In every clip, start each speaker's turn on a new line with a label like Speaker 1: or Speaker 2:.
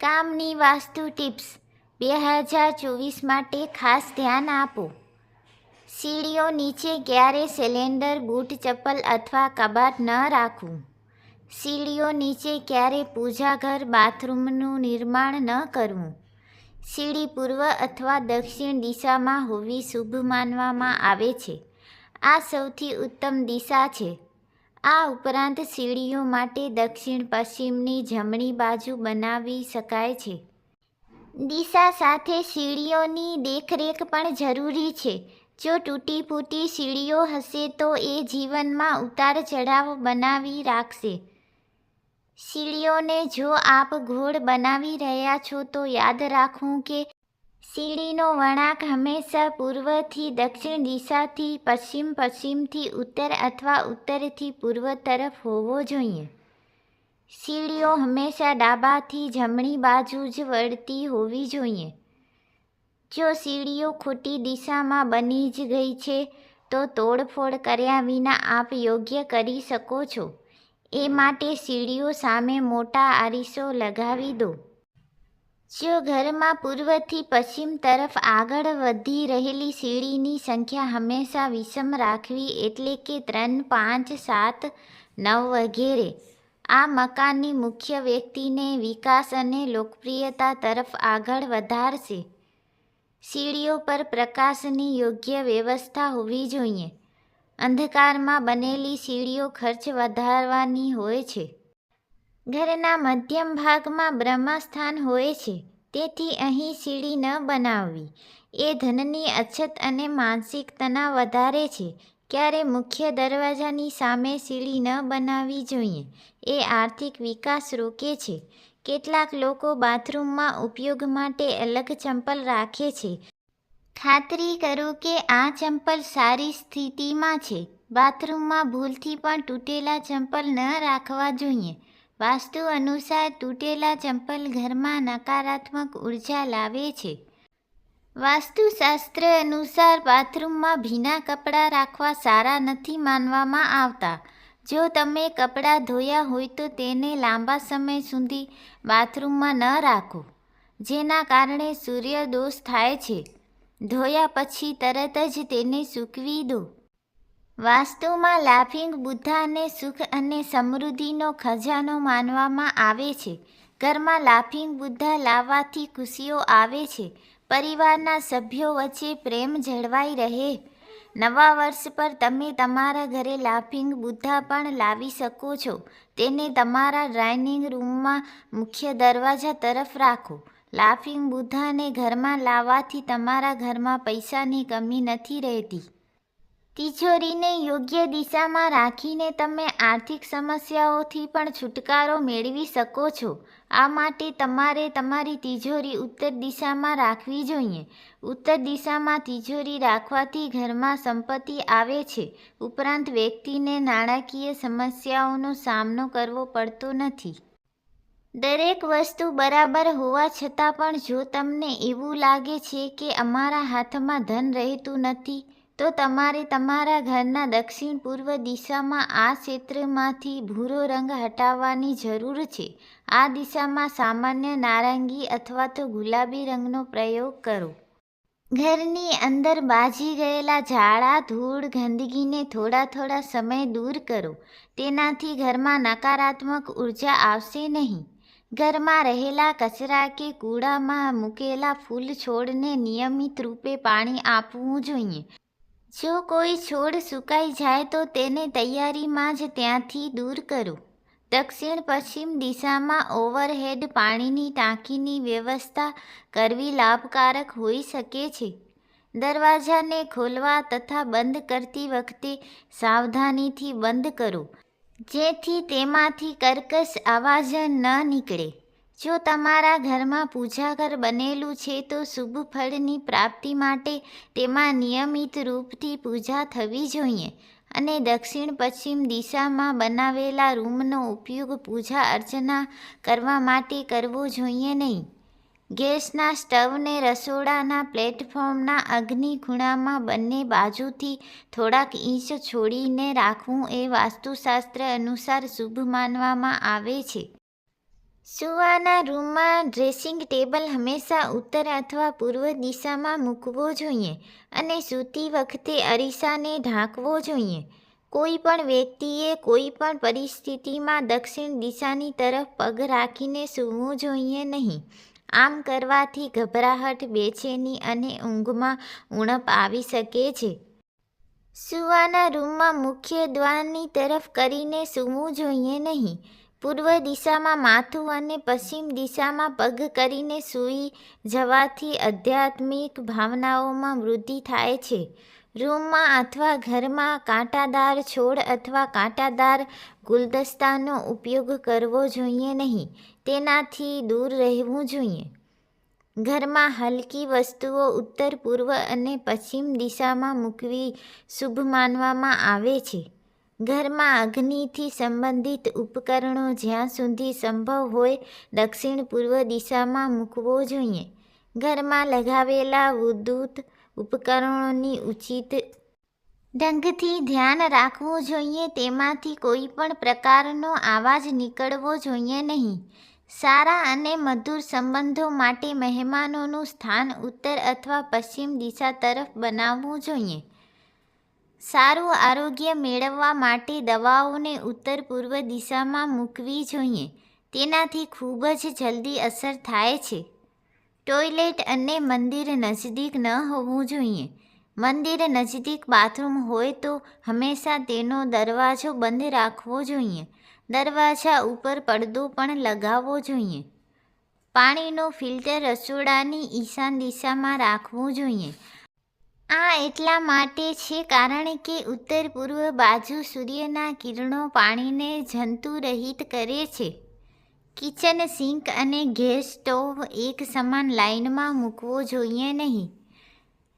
Speaker 1: કામની વાસ્તુ ટિપ્સ બે હજાર ચોવીસ માટે ખાસ ધ્યાન આપો. સીડીઓ નીચે ક્યારે સિલિન્ડર, બૂટ, ચપ્પલ અથવા કબાટ ન રાખવું. સીડીઓ નીચે ક્યારે પૂજાઘર બાથરૂમનું નિર્માણ ન કરવું. સીડી પૂર્વ અથવા દક્ષિણ દિશામાં હોવી શુભ માનવામાં આવે છે. આ સૌથી ઉત્તમ દિશા છે. આ ઉપરાંત સીડીઓ માટે દક્ષિણ પશ્ચિમની જમણી બાજુ બનાવી શકાય છે. દિશા સાથે સીડીઓની દેખરેખ પણ જરૂરી છે. જો તૂટી ફૂટી સીડીઓ હશે તો એ જીવનમાં ઉતાર ચઢાવ બનાવી રાખશે. સીડીઓને જો આપ ઘોળ બનાવી રહ્યા છો તો યાદ રાખવું કે સીડીનો વળાંક હંમેશા પૂર્વથી દક્ષિણ દિશાથી પશ્ચિમ પશ્ચિમથી ઉત્તર અથવા ઉત્તરથી પૂર્વ તરફ હોવો જોઈએ. સીડીઓ હંમેશા ડાબાથી જમણી બાજુ જ વળતી હોવી જોઈએ. જો સીડીઓ ખોટી દિશામાં બની જ ગઈ છે, તો તોડફોડ કર્યા વિના આપ યોગ્ય કરી શકો છો. એ માટે સીડીઓ સામે મોટા આરીસો લગાવી દો. જો ઘરમાં પૂર્વથી પશ્ચિમ તરફ આગળ વધી રહેલી સીડીની સંખ્યા હંમેશા વિષમ રાખવી એટલે કે ત્રણ, પાંચ, સાત, નવ વગેરે. આ મકાનની મુખ્ય વ્યક્તિને વિકાસ અને લોકપ્રિયતા તરફ આગળ વધારશે. સીડીઓ પર પ્રકાશની યોગ્ય વ્યવસ્થા હોવી જોઈએ. અંધકારમાં બનેલી સીડીઓ ખર્ચ વધારવાની હોય છે. ઘરના મધ્યમ ભાગમાં બ્રહ્મસ્થાન હોય છે, તેથી અહીં સીડી ન બનાવવી. એ ધનની અછત અને માનસિક તણાવ વધારે છે, ક્યારે મુખ્ય દરવાજાની સામે સીડી ન બનાવવી જોઈએ. એ આર્થિક વિકાસ રોકે છે. કેટલાક લોકો બાથરૂમમાં ઉપયોગ માટે અલગ ચંપલ રાખે છે. ખાતરી કરો કે આ ચંપલ સારી સ્થિતિમાં છે. બાથરૂમમાં ભૂલથી પણ તૂટેલા ચંપલ ન રાખવા જોઈએ. વાસ્તુ અનુસાર તૂટેલા ચંપલ ઘરમાં નકારાત્મક ઊર્જા લાવે છે. વાસ્તુશાસ્ત્ર અનુસાર બાથરૂમમાં ભીના કપડાં રાખવા સારા નથી માનવામાં આવતા. જો તમે કપડાં ધોયા હોય તો તેને લાંબા સમય સુધી બાથરૂમમાં ન રાખો, જેના કારણે સૂર્યદોષ થાય છે. ધોયા પછી તરત જ તેને સૂકવી દો. વાસ્તુમાં લાફિંગ બુદ્ધાને સુખ અને સમૃદ્ધિનો ખજાનો માનવામાં આવે છે. ઘરમાં લાફિંગ બુદ્ધા લાવવાથી ખુશીઓ આવે છે. પરિવારના સભ્યો વચ્ચે પ્રેમ જળવાઈ રહે. નવા વર્ષ પર તમે તમારા ઘરે લાફિંગ બુદ્ધા પણ લાવી શકો છો. તેને તમારા ડાઇનિંગ રૂમમાં મુખ્ય દરવાજા તરફ રાખો. લાફિંગ બુદ્ધાને ઘરમાં લાવવાથી તમારા ઘરમાં પૈસાની કમી નથી રહેતી. તિજોરીને યોગ્ય દિશામાં રાખીને તમે આર્થિક સમસ્યાઓથી પણ છુટકારો મેળવી શકો છો. આ માટે તમારે તમારી તિજોરી ઉત્તર દિશામાં રાખવી જોઈએ. ઉત્તર દિશામાં તિજોરી રાખવાથી ઘરમાં સંપત્તિ આવે છે. ઉપરાંત વ્યક્તિને નાણાકીય સમસ્યાઓનો સામનો કરવો પડતો નથી. દરેક વસ્તુ બરાબર હોવા છતાં પણ જો તમને એવું લાગે છે કે અમારા હાથમાં ધન રહેતું નથી તો તમારે તમારા ઘરના દક્ષિણ પૂર્વ દિશામાં આ ક્ષેત્રમાંથી ભૂરો રંગ હટાવવાની જરૂર છે. આ દિશામાં સામાન્ય નારંગી અથવા તો ગુલાબી રંગનો પ્રયોગ કરો. ઘરની અંદર બાજી ગયેલા ઝાડા, ધૂળ ગંદકીને થોડા થોડા સમય દૂર કરો. તેનાથી ઘરમાં નકારાત્મક ઊર્જા આવશે નહીં. ઘરમાં રહેલા કચરા કે કૂડામાં મૂકેલા ફૂલ છોડને નિયમિત રૂપે પાણી આપવું જોઈએ. જો કોઈ છોડ સુકાઈ જાય તો તેને તૈયારીમાં જ ત્યાંથી દૂર કરો. દક્ષિણ પશ્ચિમ દિશામાં ઓવરહેડ પાણીની ટાંકીની વ્યવસ્થા કરવી લાભકારક હોઈ શકે છે. દરવાજાને ખોલવા તથા બંધ કરતી વખતે સાવધાનીથી બંધ કરો, જેથી તેમાંથી કર્કશ અવાજ ન નીકળે. જો તમારા ઘરમાં પૂજાઘર બનેલું છે, તો શુભ ફળની પ્રાપ્તિ માટે તેમાં નિયમિત રૂપથી પૂજા થવી જોઈએ અને દક્ષિણ પશ્ચિમ દિશામાં બનાવેલા રૂમનો ઉપયોગ પૂજા અર્ચના કરવા માટે કરવો જોઈએ નહીં. ગેસના સ્ટવને રસોડાના પ્લેટફોર્મના અગ્નિ ખૂણામાં બંને બાજુથી થોડાક ઇંચ છોડીને રાખવું એ વાસ્તુશાસ્ત્ર અનુસાર શુભ માનવામાં આવે છે. સૂવાના રૂમમાં ડ્રેસિંગ ટેબલ હંમેશા ઉત્તર અથવા પૂર્વ દિશામાં મૂકવો જોઈએ અને સૂતી વખતે અરીસાને ઢાંકવો જોઈએ. કોઈ પણ વ્યક્તિએ કોઈ પણ પરિસ્થિતિમાં દક્ષિણ દિશાની તરફ પગ રાખીને સૂવું જોઈએ નહીં. આમ કરવાથી ગભરાહટ, બેચેની અને ઊંઘમાં ઉણપ આવી શકે છે. સૂવાના રૂમમાં મુખ્ય દ્વારની તરફ કરીને સૂવું જોઈએ નહીં. પૂર્વ દિશામાં માથું અને પશ્ચિમ દિશામાં પગ કરીને સૂઈ જવાથી આધ્યાત્મિક ભાવનાઓમાં વૃદ્ધિ થાય છે. રૂમમાં અથવા ઘરમાં કાંટાદાર છોડ અથવા કાંટાદાર ગુલદસ્તાનો ઉપયોગ કરવો જોઈએ નહીં, તેનાથી દૂર રહેવું જોઈએ. ઘરમાં હલકી વસ્તુઓ ઉત્તર પૂર્વ અને પશ્ચિમ દિશામાં મૂકવી શુભ માનવામાં આવે છે. ઘરમાં અગ્નિથી સંબંધિત ઉપકરણો જ્યાં સુધી સંભવ હોય, દક્ષિણ પૂર્વ દિશામાં મૂકવો જોઈએ. ઘરમાં લગાવેલા વિદ્યુત ઉપકરણોની ઉચિત ઢંગથી ધ્યાન રાખવું જોઈએ, તેમાંથી કોઈ પણ પ્રકારનો અવાજ નીકળવો જોઈએ નહીં. સારા અને મધુર સંબંધો માટે મહેમાનોનું સ્થાન ઉત્તર અથવા પશ્ચિમ દિશા તરફ બનાવવું જોઈએ. સારું આરોગ્ય મેળવવા માટે દવાઓને ઉત્તર પૂર્વ દિશામાં મૂકવી જોઈએ. તેનાથી ખૂબ જ જલ્દી અસર થાય છે. ટોયલેટ અને મંદિર નજદીક ન હોવું જોઈએ. મંદિર નજદીક બાથરૂમ હોય તો હંમેશા તેનો દરવાજો બંધ રાખવો જોઈએ. દરવાજા ઉપર પડદો પણ લગાવવો જોઈએ. પાણીનો ફિલ્ટર રસોડાની ઈશાન દિશામાં રાખવું જોઈએ. આ એટલા માટે છે કારણ કે ઉત્તર પૂર્વ બાજુ સૂર્યના કિરણો પાણીને જંતુરહિત કરે છે. કિચન સિંક અને ગેસ સ્ટોવ એક સમાન લાઇનમાં મૂકવો જોઈએ નહીં.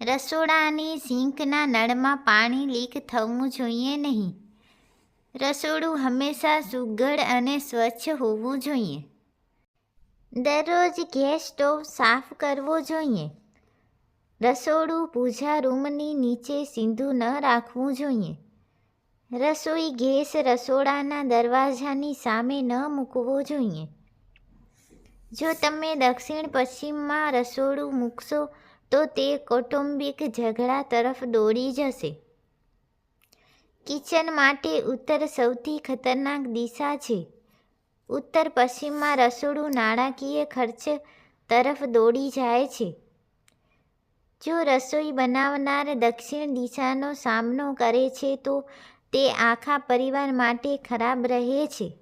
Speaker 1: રસોડાની સિંકના નળમાં પાણી લીક થવું જોઈએ નહીં. રસોડું હંમેશા સુઘડ અને સ્વચ્છ હોવું જોઈએ. દરરોજ ગેસ સ્ટોવ સાફ કરવો જોઈએ. રસોડું પૂજા રૂમની નીચે સિંધુ ન રાખવું જોઈએ. રસોઈ ગેસ રસોડાના દરવાજાની સામે ન મૂકવો જોઈએ. જો તમે દક્ષિણ પશ્ચિમમાં રસોડું મૂકશો, તો તે કૌટુંબિક ઝઘડા તરફ દોડી જશે. કિચન માટે ઉત્તર સૌથી ખતરનાક દિશા છે. ઉત્તર પશ્ચિમમાં રસોડું નાણાકીય ખર્ચ તરફ દોડી જાય છે. જો રસોઈ બનાવનાર દક્ષિણ દિશાનો સામનો કરે છે, તો તે આખા પરિવાર માટે ખરાબ રહે છે.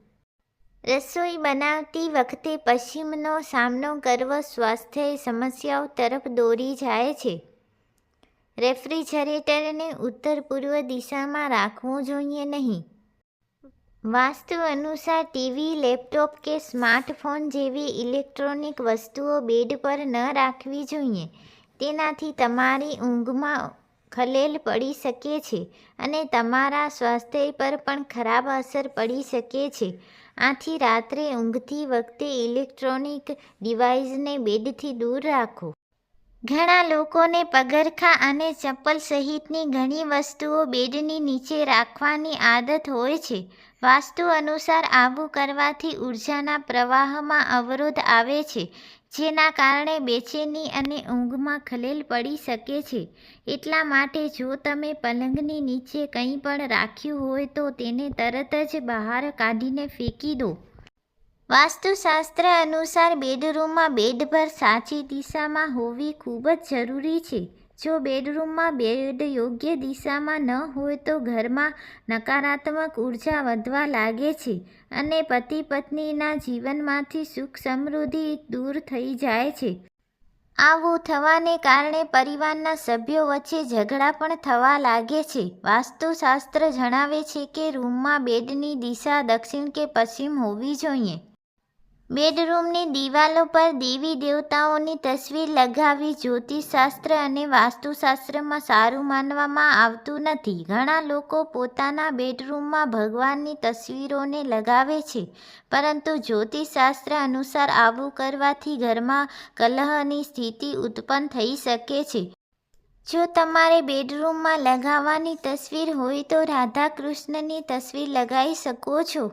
Speaker 1: રસોઈ બનાવતી વખતે પશ્ચિમનો સામનો કરવો સ્વાસ્થ્ય સમસ્યાઓ તરફ દોરી જાય છે. રેફ્રિજરેટરને ઉત્તર પૂર્વ દિશામાં રાખવું જોઈએ નહીં. વાસ્તુ અનુસાર ટીવી, લેપટોપ કે સ્માર્ટફોન જેવી ઇલેક્ટ્રોનિક વસ્તુઓ બેડ પર ન રાખવી જોઈએ. તેનાથી તમારી ઊંઘમાં ખલેલ પડી શકે છે અને તમારા સ્વાસ્થ્ય પર પણ ખરાબ અસર પડી શકે છે. આથી રાત્રે ઊંઘતી વખતે ઇલેક્ટ્રોનિક ડિવાઇસને બેડથી દૂર રાખો. ઘણા લોકોને પગરખાં અને ચપ્પલ સહિતની ઘણી વસ્તુઓ બેડની નીચે રાખવાની આદત હોય છે. વાસ્તુ અનુસાર આવું કરવાથી ઉર્જાના પ્રવાહમાં અવરોધ આવે છે, જેના કારણે બેચેની અને ઊંઘમાં ખલેલ પડી શકે છે. એટલા માટે જો તમે પલંગની નીચે કંઈ પણ રાખ્યું હોય તો તેને તરત જ બહાર કાઢીને ફેંકી દો. વાસ્તુશાસ્ત્ર અનુસાર બેડરૂમમાં બેડભર સાચી દિશામાં હોવી ખૂબ જ જરૂરી છે. જો બેડરૂમમાં બેડ યોગ્ય દિશામાં ન હોય તો ઘરમાં નકારાત્મક ઊર્જા વધવા લાગે છે અને પતિ પત્નીના જીવનમાંથી સુખ સમૃદ્ધિ દૂર થઈ જાય છે. આવું થવાને કારણે પરિવારના સભ્યો વચ્ચે ઝઘડા પણ થવા લાગે છે. વાસ્તુશાસ્ત્ર જણાવે છે કે રૂમમાં બેડની દિશા દક્ષિણ કે પશ્ચિમ હોવી જોઈએ. બેડરૂમની દિવાલો પર દેવી દેવતાઓની તસવીર લગાવી જ્યોતિષશાસ્ત્ર અને વાસ્તુશાસ્ત્રમાં સારું માનવામાં આવતું નથી. ઘણા લોકો પોતાના બેડરૂમમાં ભગવાનની તસવીરોને લગાવે છે, પરંતુ જ્યોતિષશાસ્ત્ર અનુસાર આવું કરવાથી ઘરમાં કલહની સ્થિતિ ઉત્પન્ન થઈ શકે છે. જો તમારે બેડરૂમમાં લગાવવાની તસવીર હોય તો રાધા કૃષ્ણની તસવીર લગાવી શકો છો.